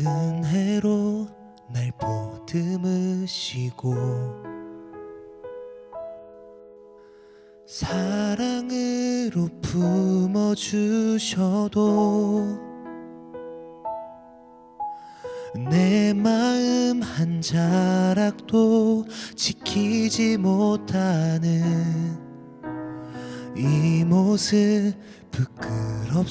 은혜로 날 보듬으시고 사랑으로 품어주셔도 내 마음 한 자락도 지키지 못하는 이 모습 부끄럽습니다.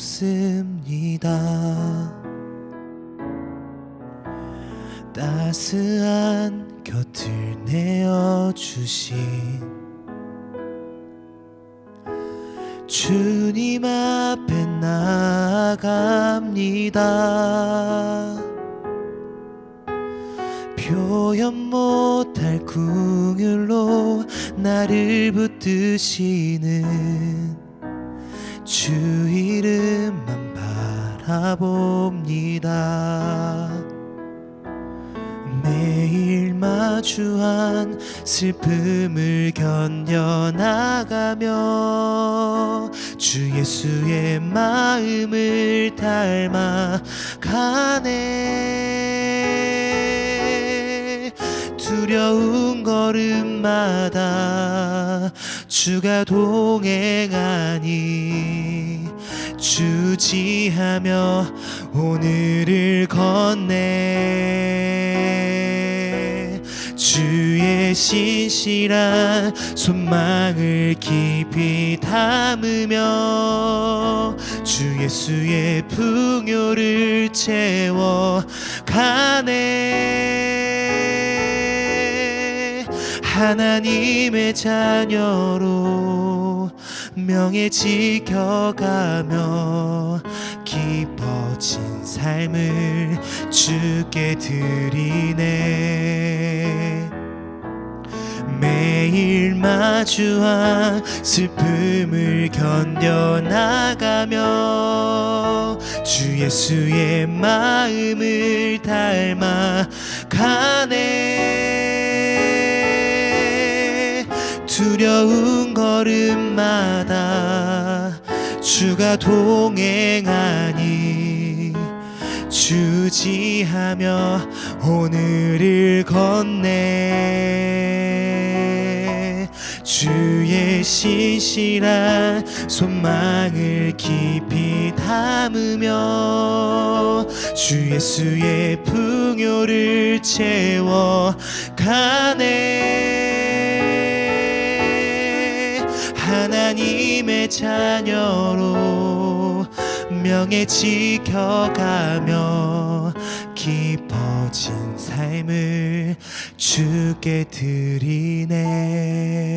따스한 곁을 내어주신 주님 앞에 나아갑니다. 표현 못할 궁율로 나를 붙드시는 주 이름만 바라봅니다. 마주한 슬픔을 견뎌나가며 주 예수의 마음을 닮아 가네. 두려운 걸음마다 주가 동행하니 주지하며 오늘을 건네 신실한 손망을 깊이 담으며 주 예수의 풍요를 채워 가네. 하나님의 자녀로 명예 지켜가며 깊어진 삶을 주께 드리네 마주한 슬픔을 견뎌나가며 주 예수의 마음을 닮아 가네. 두려운 걸음마다 주가 동행하니 주지하며 오늘을 건네 주의 신실한 손망을 깊이 담으며 주 예수의 풍요를 채워 가네. 하나님의 자녀로 명예 지켜가며 깊어진 삶을 주께 드리네